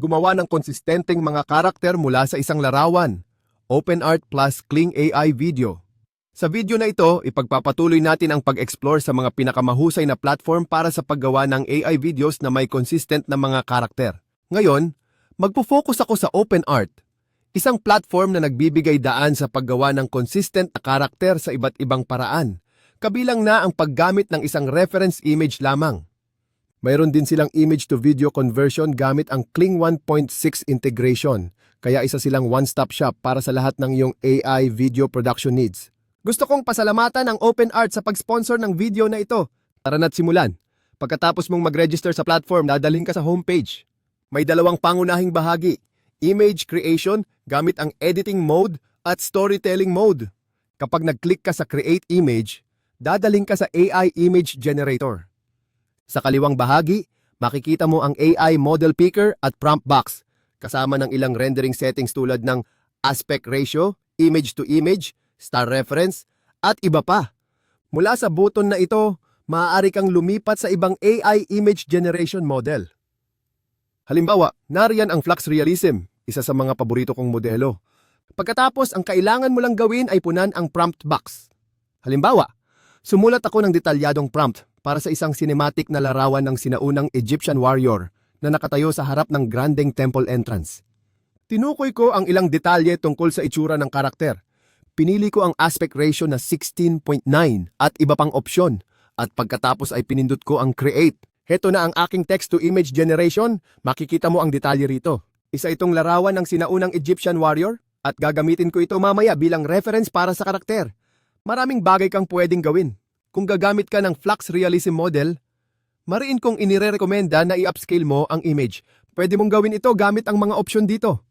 Gumawa ng konsistenteng mga karakter mula sa isang larawan. OpenArt plus Kling AI Video. Sa video na ito, ipagpapatuloy natin ang pag-explore sa mga pinakamahusay na platform para sa paggawa ng AI videos na may consistent na mga karakter. Ngayon, magpo-focus ako sa OpenArt, isang platform na nagbibigay daan sa paggawa ng consistent na karakter sa iba't ibang paraan, kabilang na ang paggamit ng isang reference image lamang. Mayroon din silang image-to-video conversion gamit ang Kling 1.6 integration, kaya isa silang one-stop shop para sa lahat ng iyong AI video production needs. Gusto kong pasalamatan ang OpenArt sa pag-sponsor ng video na ito. Tara na't simulan. Pagkatapos mong mag-register sa platform, dadalhin ka sa homepage. May dalawang pangunahing bahagi, image creation gamit ang editing mode at storytelling mode. Kapag nag-click ka sa create image, dadaling ka sa AI image generator. Sa kaliwang bahagi, makikita mo ang AI model picker at prompt box, kasama ng ilang rendering settings tulad ng aspect ratio, image to image, star reference, at iba pa. Mula sa button na ito, maaari kang lumipat sa ibang AI image generation model. Halimbawa, nariyan ang Flux Realism, isa sa mga paborito kong modelo. Pagkatapos, ang kailangan mo lang gawin ay punan ang prompt box. Halimbawa, sumulat ako ng detalyadong prompt para sa isang cinematic na larawan ng sinaunang Egyptian warrior na nakatayo sa harap ng grandeng temple entrance. Tinukoy ko ang ilang detalye tungkol sa itsura ng karakter. Pinili ko ang aspect ratio na 16.9 at iba pang opsyon at pagkatapos ay pinindot ko ang create. Heto na ang aking text-to-image generation. Makikita mo ang detalye rito. Isa itong larawan ng sinaunang Egyptian warrior at gagamitin ko ito mamaya bilang reference para sa karakter. Maraming bagay kang pwedeng gawin. Kung gagamit ka ng Flux Realism model, mariin kong inirerekomenda na i-upscale mo ang image. Pwede mong gawin ito gamit ang mga opsyon dito.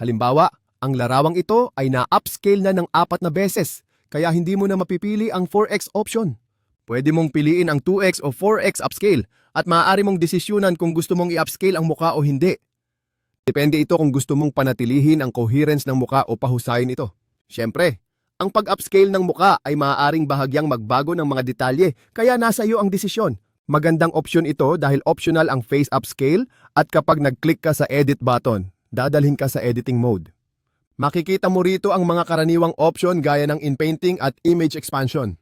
Halimbawa, ang larawang ito ay na-upscale na ng apat na beses, kaya hindi mo na mapipili ang 4x option. Pwede mong piliin ang 2x o 4x upscale at maaari mong desisyonan kung gusto mong i-upscale ang muka o hindi. Depende ito kung gusto mong panatilihin ang coherence ng muka o pahusayin ito. Siyempre, ang pag-upscale ng muka ay maaaring bahagyang magbago ng mga detalye kaya nasa iyo ang desisyon. Magandang option ito dahil optional ang face upscale at kapag nag-click ka sa edit button, dadalhin ka sa editing mode. Makikita mo rito ang mga karaniwang option gaya ng in-painting at image expansion.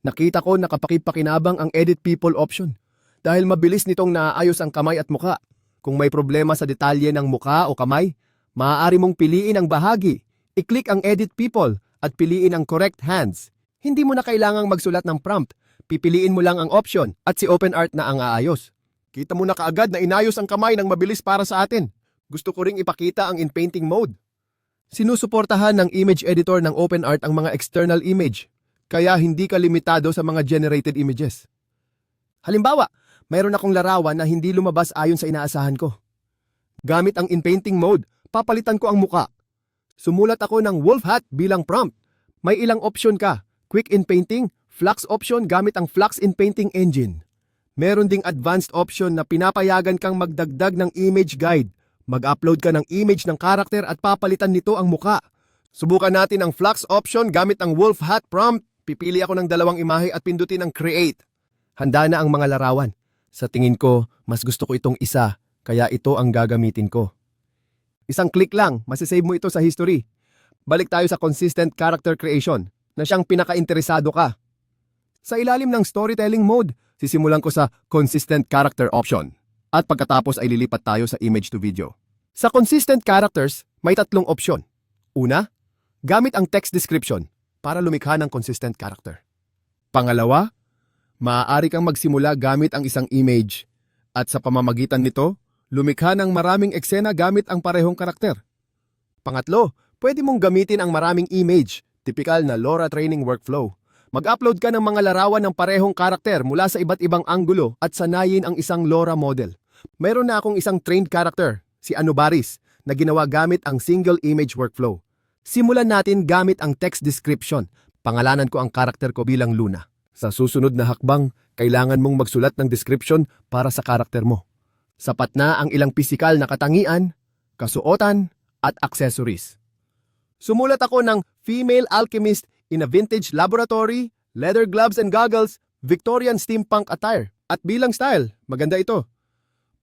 Nakita ko nakapakipakinabang ang edit people option dahil mabilis nitong naayos ang kamay at muka. Kung may problema sa detalye ng muka o kamay, maaari mong piliin ang bahagi, i-click ang edit people at piliin ang correct hands. Hindi mo na kailangang magsulat ng prompt, pipiliin mo lang ang option at si OpenArt na ang aayos. Kita mo na kaagad na inayos ang kamay ng mabilis para sa atin. Gusto ko ring ipakita ang in-painting mode. Sinusuportahan ng image editor ng OpenArt ang mga external image, kaya hindi ka limitado sa mga generated images. Halimbawa, mayroon akong larawan na hindi lumabas ayon sa inaasahan ko. Gamit ang in-painting mode, papalitan ko ang muka. Sumulat ako ng wolf hat bilang prompt. May ilang option ka, quick in painting, flux option gamit ang flux in painting engine. Meron ding advanced option na pinapayagan kang magdagdag ng image guide. Mag-upload ka ng image ng karakter at papalitan nito ang muka. Subukan natin ang flux option gamit ang wolf hat prompt. Pipili ako ng dalawang imahe at pindutin ang create. Handa na ang mga larawan. Sa tingin ko, mas gusto ko itong isa, kaya ito ang gagamitin ko. Isang click lang, masisave mo ito sa history. Balik tayo sa consistent character creation, na siyang pinaka-interesado ka. Sa ilalim ng storytelling mode, sisimulan ko sa consistent character option. At pagkatapos ay lilipat tayo sa image to video. Sa consistent characters, may tatlong opsyon. Una, gamit ang text description para lumikha ng consistent character. Pangalawa, maaari kang magsimula gamit ang isang image at sa pamamagitan nito, lumikha ng maraming eksena gamit ang parehong karakter. Pangatlo, pwede mong gamitin ang maraming image, typical na LoRa training workflow. Mag-upload ka ng mga larawan ng parehong karakter mula sa iba't ibang anggulo at sanayin ang isang LoRa model. Meron na akong isang trained character, si Anubaris, na ginawa gamit ang single image workflow. Simulan natin gamit ang text description. Pangalanan ko ang karakter ko bilang Luna. Sa susunod na hakbang, kailangan mong magsulat ng description para sa karakter mo. Sapat na ang ilang pisikal na katangian, kasuotan, at accessories. Sumulat ako ng female alchemist in a vintage laboratory, leather gloves and goggles, Victorian steampunk attire. At bilang style, maganda ito.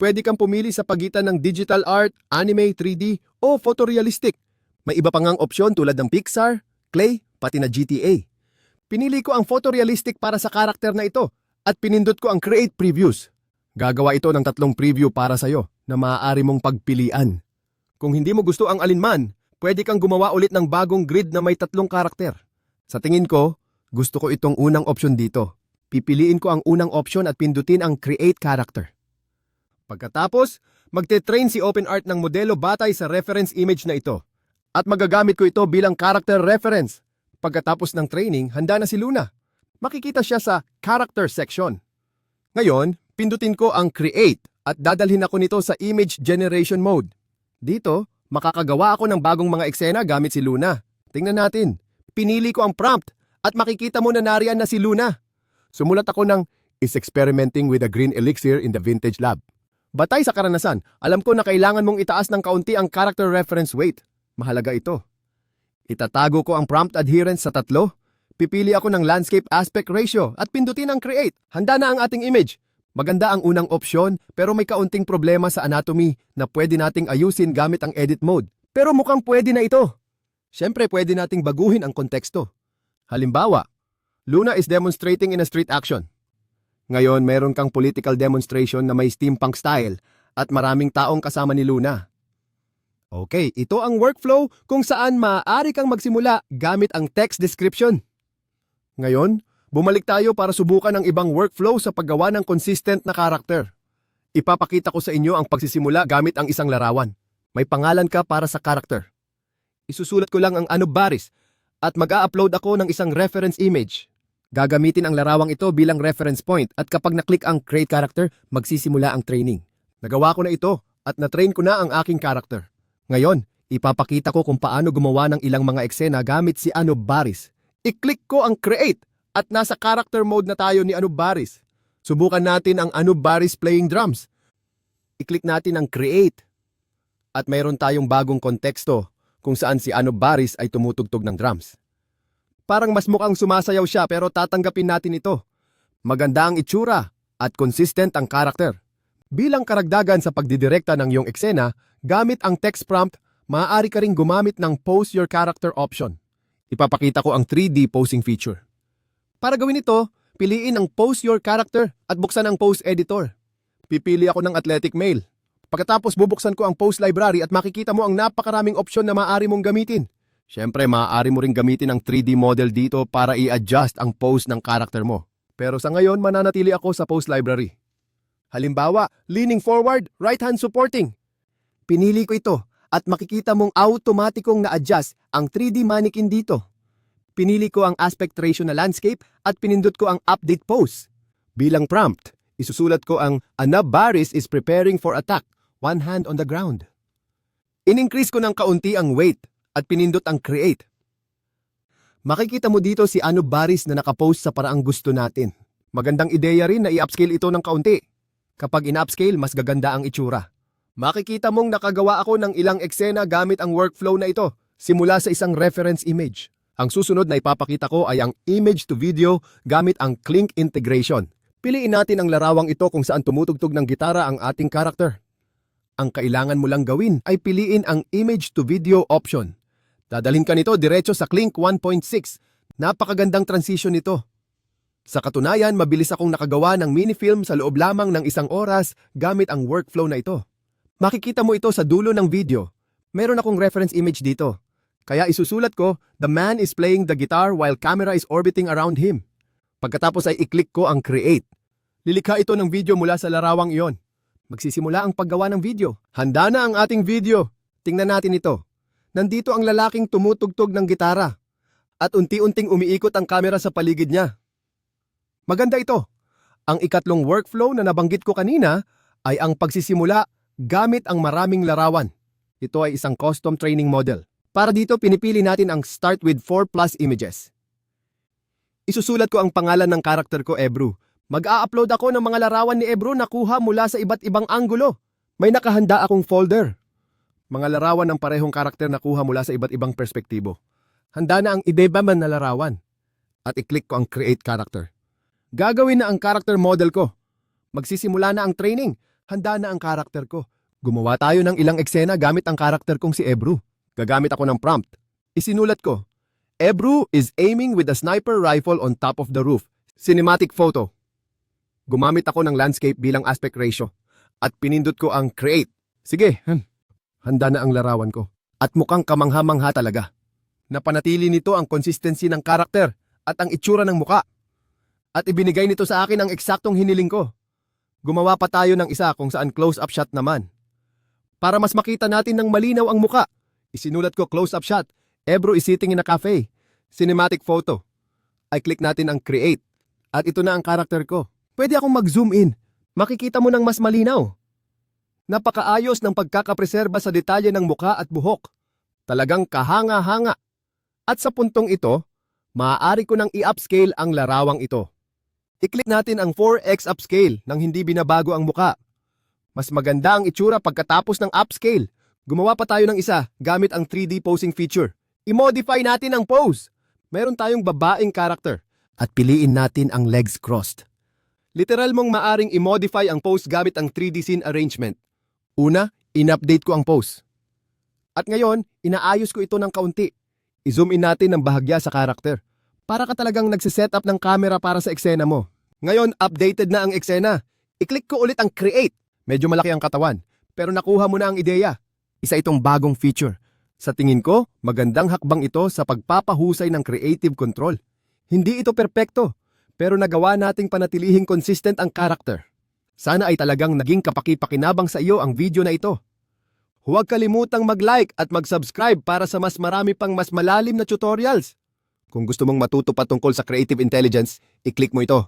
pwede kang pumili sa pagitan ng digital art, anime, 3D, o photorealistic. May iba pang ngang opsyon tulad ng Pixar, Clay, pati na GTA. Pinili ko ang photorealistic para sa karakter na ito at pinindot ko ang Create Previews. Gagawa ito ng tatlong preview para sa'yo na maaari mong pagpilian. Kung hindi mo gusto ang alinman, pwede kang gumawa ulit ng bagong grid na may tatlong karakter. Sa tingin ko, gusto ko itong unang opsyon dito. Pipiliin ko ang unang opsyon at pindutin ang Create Character. Pagkatapos, magte-train si OpenArt ng modelo batay sa reference image na ito. At magagamit ko ito bilang character reference. Pagkatapos ng training, handa na si Luna. Makikita siya sa character section. Ngayon, pindutin ko ang create at dadalhin ako nito sa image generation mode. Dito, makakagawa ako ng bagong mga eksena gamit si Luna. Tingnan natin. Pinili ko ang prompt at makikita mo na nariyan na si Luna. Sumulat ako ng is experimenting with a green elixir in the vintage lab. Batay sa karanasan, alam ko na kailangan mong itaas ng kaunti ang character reference weight. Mahalaga ito. Itatago ko ang prompt adherence sa tatlo. Pipili ako ng landscape aspect ratio at pindutin ang create. Handa na ang ating image. Maganda ang unang opsyon pero may kaunting problema sa anatomy na pwede nating ayusin gamit ang edit mode. Pero mukhang pwede na ito. Siyempre pwede nating baguhin ang konteksto. Halimbawa, Luna is demonstrating in a street action. Ngayon, meron kang political demonstration na may steampunk style at maraming taong kasama ni Luna. Okay, ito ang workflow kung saan maaari kang magsimula gamit ang text description. Ngayon, bumalik tayo para subukan ang ibang workflow sa paggawa ng consistent na karakter. Ipapakita ko sa inyo ang pagsisimula gamit ang isang larawan. May pangalan ka para sa karakter. Isusulat ko lang ang ano baris at mag-a-upload ako ng isang reference image. Gagamitin ang larawang ito bilang reference point at kapag naklik ang create character, magsisimula ang training. Nagawa ko na ito at na-train ko na ang aking character. Ngayon, ipapakita ko kung paano gumawa ng ilang mga eksena gamit si Anub Baris. I-click ko ang create at nasa character mode na tayo ni Anub Baris. Subukan natin ang Anub Baris playing drums. I-click natin ang create at mayroon tayong bagong konteksto kung saan si Anub Baris ay tumutugtog ng drums. Parang mas mukhang sumasayaw siya pero tatanggapin natin ito. Maganda ang itsura at consistent ang karakter. Bilang karagdagan sa pagdidirekta ng iyong eksena, gamit ang text prompt, maaari ka ring gumamit ng Pose Your Character option. Ipapakita ko ang 3D posing feature. Para gawin ito, piliin ang Pose Your Character at buksan ang Pose Editor. Pipili ako ng athletic male. Pagkatapos bubuksan ko ang Pose Library at makikita mo ang napakaraming opsyon na maaari mong gamitin. Siyempre, maaari mo ring gamitin ang 3D model dito para i-adjust ang pose ng karakter mo. Pero sa ngayon, mananatili ako sa Pose Library. Halimbawa, leaning forward, right hand supporting. Pinili ko ito at makikita mong automatikong na-adjust ang 3D mannequin dito. Pinili ko ang aspect ratio na landscape at pinindot ko ang update pose. Bilang prompt, isusulat ko ang Anab Baris is preparing for attack, one hand on the ground. In-increase ko ng kaunti ang weight at pinindot ang create. Makikita mo dito si Anub Baris na nakapost sa paraang gusto natin. Magandang ideya rin na i-upscale ito ng kaunti. Kapag in-upscale, mas gaganda ang itsura. Makikita mong nakagawa ako ng ilang eksena gamit ang workflow na ito, simula sa isang reference image. Ang susunod na ipapakita ko ay ang image to video gamit ang Clink integration. Piliin natin ang larawang ito kung saan tumutugtog ng gitara ang ating karakter. Ang kailangan mo lang gawin ay piliin ang image to video option. Dadalhin ka nito diretso sa Clink 1.6. Napakagandang transition nito. Sa katunayan, mabilis akong nakagawa ng minifilm sa loob lamang ng isang oras gamit ang workflow na ito. Makikita mo ito sa dulo ng video. Meron akong reference image dito. Kaya isusulat ko, the man is playing the guitar while camera is orbiting around him. Pagkatapos ay i-click ko ang create. Lilikha ito ng video mula sa larawang iyon. Magsisimula ang paggawa ng video. Handa na ang ating video. Tingnan natin ito. Nandito ang lalaking tumutugtog ng gitara. At unti-unting umiikot ang kamera sa paligid niya. Maganda ito. Ang ikatlong workflow na nabanggit ko kanina ay ang pagsisimula gamit ang maraming larawan. Ito ay isang custom training model. Para dito, pinipili natin ang start with 4 plus images. Isusulat ko ang pangalan ng karakter ko, Ebru. Mag-a-upload ako ng mga larawan ni Ebru na kuha mula sa iba't ibang anggulo. May nakahanda akong folder. Mga larawan ng parehong karakter na kuha mula sa iba't ibang perspektibo. Handa na ang idebaman na larawan. At i-click ko ang create character. Gagawin na ang character model ko. Magsisimula na ang training. Handa na ang karakter ko. Gumawa tayo ng ilang eksena gamit ang karakter kong si Ebru. Gagamit ako ng prompt. Isinulat ko, Ebru is aiming with a sniper rifle on top of the roof. Cinematic photo. Gumamit ako ng landscape bilang aspect ratio. At pinindot ko ang create. Sige, hmm. handa na ang larawan ko. At mukhang kamangha-mangha talaga. Napanatili nito ang consistency ng karakter at ang itsura ng muka. At ibinigay nito sa akin ang eksaktong hiniling ko. Gumawa pa tayo ng isa kung saan close-up shot naman. Para mas makita natin ng malinaw ang muka, isinulat ko close-up shot. Ebro is sitting in a cafe. Cinematic photo. I click natin ang create. At ito na ang karakter ko. Pwede akong mag-zoom in. Makikita mo ng mas malinaw. Napakaayos ng pagkakapreserba sa detalye ng muka at buhok. Talagang kahanga-hanga. At sa puntong ito, maaari ko nang i-upscale ang larawang ito. I-click natin ang 4x upscale nang hindi binabago ang muka. Mas maganda ang itsura pagkatapos ng upscale. Gumawa pa tayo ng isa gamit ang 3D posing feature. I-modify natin ang pose. Meron tayong babaeng character at piliin natin ang legs crossed. Literal mong maaring i-modify ang pose gamit ang 3D scene arrangement. Una, in-update ko ang pose. At ngayon, inaayos ko ito ng kaunti. I-zoom in natin ng bahagya sa karakter. Para ka talagang nagsiset up ng camera para sa eksena mo. Ngayon, updated na ang eksena. I-click ko ulit ang create. Medyo malaki ang katawan, pero nakuha mo na ang ideya. Isa itong bagong feature. Sa tingin ko, magandang hakbang ito sa pagpapahusay ng creative control. Hindi ito perpekto, pero nagawa nating panatilihing consistent ang character. Sana ay talagang naging kapaki-pakinabang sa iyo ang video na ito. Huwag kalimutang mag-like at mag-subscribe para sa mas marami pang mas malalim na tutorials. Kung gusto mong matuto pa tungkol sa creative intelligence, i-click mo ito.